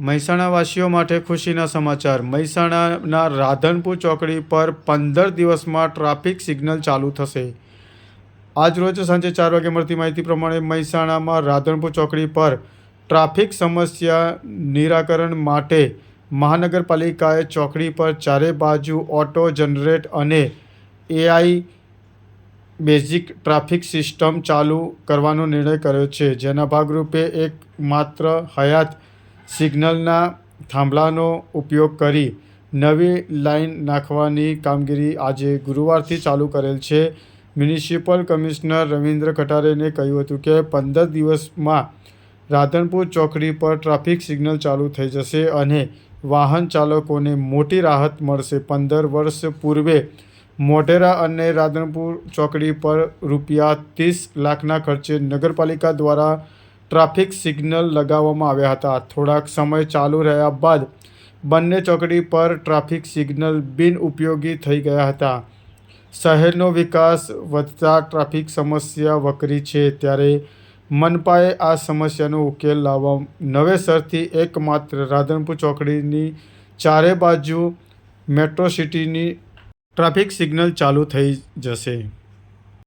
મહેસાણાવાસીઓ માટે ખુશીના સમાચાર. મહેસાણાના રાધનપુર ચોકડી પર પંદર દિવસમાં ટ્રાફિક સિગ્નલ ચાલુ થશે. આજરોજ સાંજે ચાર વાગે મળતી માહિતી પ્રમાણે મહેસાણામાં રાધનપુર ચોકડી પર ટ્રાફિક સમસ્યા નિરાકરણ માટે મહાનગરપાલિકાએ ચોકડી પર ચારે બાજુ ઓટો જનરેટ અને એઆઈ બેઝિક ટ્રાફિક સિસ્ટમ ચાલુ કરવાનો નિર્ણય કર્યો છે. જેના ભાગરૂપે એક માત્ર હયાત સિગ્નલના થાંભલાનો ઉપયોગ કરી નવી લાઈન નાખવાની કામગીરી આજે ગુરુવારથી ચાલુ કરેલ છે. મ્યુનિસિપલ કમિશનર રવિન્દ્ર કટારેને કહ્યું હતું કે પંદર દિવસમાં રાધનપુર ચોકડી પર ટ્રાફિક સિગ્નલ ચાલુ થઈ જશે અને વાહન ચાલકોને મોટી રાહત મળશે. પંદર વર્ષ પૂર્વે મોઢેરા અને રાધનપુર ચોકડી પર રૂપિયા ત્રીસ લાખના ખર્ચે નગરપાલિકા દ્વારા ટ્રાફિક સિગ્નલ લગાવવામાં આવ્યા હતા. થોડાક સમય ચાલુ રહ્યા બાદ બંને ચોકડી પર ટ્રાફિક સિગ્નલ બિનઉપયોગી થઈ ગયા હતા. શહેરનો વિકાસ વધતા ટ્રાફિક સમસ્યા વકરી છે. ત્યારે મનપાએ આ સમસ્યાનો ઉકેલ લાવવા નવેસરથી એકમાત્ર રાધનપુર ચોકડીની ચારે બાજુ મેટ્રો સિટીની ટ્રાફિક સિગ્નલ ચાલુ થઈ જશે.